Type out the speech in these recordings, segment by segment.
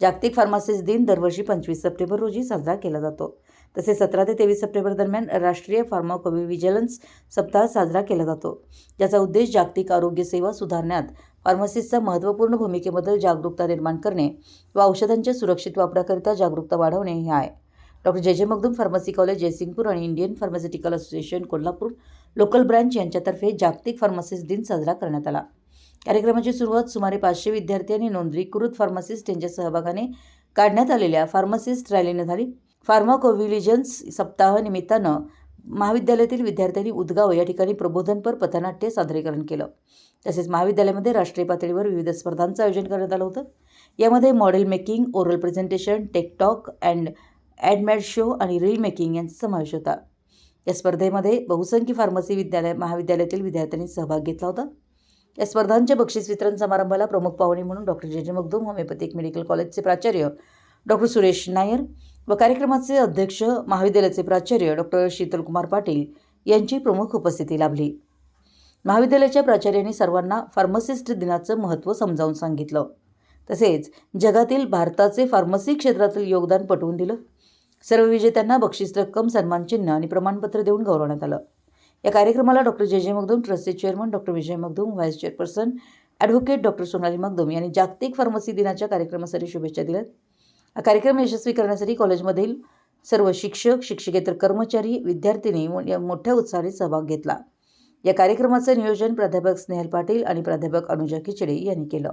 जागतिक फार्मासिस्ट दिन दरवर्षी पंचवीस सप्टेंबर रोजी साजरा केला जातो. तसेच सतरा ते तेवीस सप्टेंबर दरम्यान राष्ट्रीय फार्माकोव्हिजिलन्स सप्ताह साजरा केला जातो. ज्याचा उद्देश जागतिक आरोग्य सेवा सुधारण्यात फार्मासिस्टचा महत्त्वपूर्ण भूमिकेबद्दल जागरूकता निर्माण करणे व औषधांच्या सुरक्षित वापराकरिता जागरूकता वाढवणे हे आहे. डॉक्टर जे. J. Magdum pharmacy college Jaysingpur आणि Indian pharmaceutical association Kolhapur local branch यांच्यातर्फे जागतिक फार्मासिस्ट दिन साजरा करण्यात आला. कार्यक्रमाची सुरुवात सुमारे पाचशे विद्यार्थी आणि नोंदणीकृत फार्मासिस्ट यांच्या सहभागाने काढण्यात आलेल्या फार्मासिस्ट रॅलीने झाली. फार्माकोव्हिलिजन्स सप्ताह निमित्तानं महाविद्यालयातील विद्यार्थ्यांनी उदगाव या ठिकाणी प्रबोधनपर पथनाट्य सादरीकरण केलं. तसेच महाविद्यालयामध्ये राष्ट्रीय पातळीवर विविध स्पर्धांचं आयोजन करण्यात आलं होतं. यामध्ये model making oral presentation tech talk and ad mad show आणि रील मेकिंग यांचा समावेश होता. या स्पर्धेमध्ये बहुसंख्य फार्मसी विद्यालय महाविद्यालयातील विद्यार्थ्यांनी सहभाग घेतला होता. या स्पर्धांच्या बक्षीस वितरण समारंभाला प्रमुख पाहुणे म्हणून डॉक्टर जे जे मगदूम होमिओपॅथिक मेडिकल कॉलेजचे प्राचार्य डॉक्टर सुरेश नायर व कार्यक्रमाचे अध्यक्ष महाविद्यालयाचे प्राचार्य डॉक्टर शीतलकुमार पाटील यांची प्रमुख उपस्थिती लाभली. महाविद्यालयाच्या प्राचार्यांनी सर्वांना फार्मसिस्ट दिनाचं महत्त्व समजावून सांगितलं. तसेच जगातील भारताचे फार्मसी क्षेत्रातील योगदान पटवून दिलं. सर्व विजेत्यांना बक्षीस रक्कम सन्मानचिन्ह आणि प्रमाणपत्र देऊन गौरवण्यात आलं. या कार्यक्रमाला डॉक्टर जे जे मगदूम ट्रस्टचे chairman doctor Vijay Magdum vice chairperson advocate doctor Sonali Magdum यांनी जागतिक फार्मसी दिनाच्या कार्यक्रमासाठी शुभेच्छा दिल्यात. हा कार्यक्रम यशस्वी करण्यासाठी कॉलेजमधील सर्व शिक्षक शिक्षकेतर कर्मचारी विद्यार्थ्यांनी मो- या मोठ्या उत्साहाने सहभाग घेतला. या कार्यक्रमाचं नियोजन प्राध्यापक स्नेहल पाटील आणि प्राध्यापक अनुजा खिचडे यांनी केलं.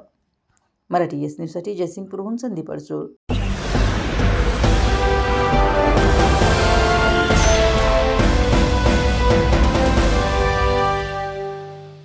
मराठी एस न्यूजसाठी जयसिंगपूरहून संदीप अडसूळ.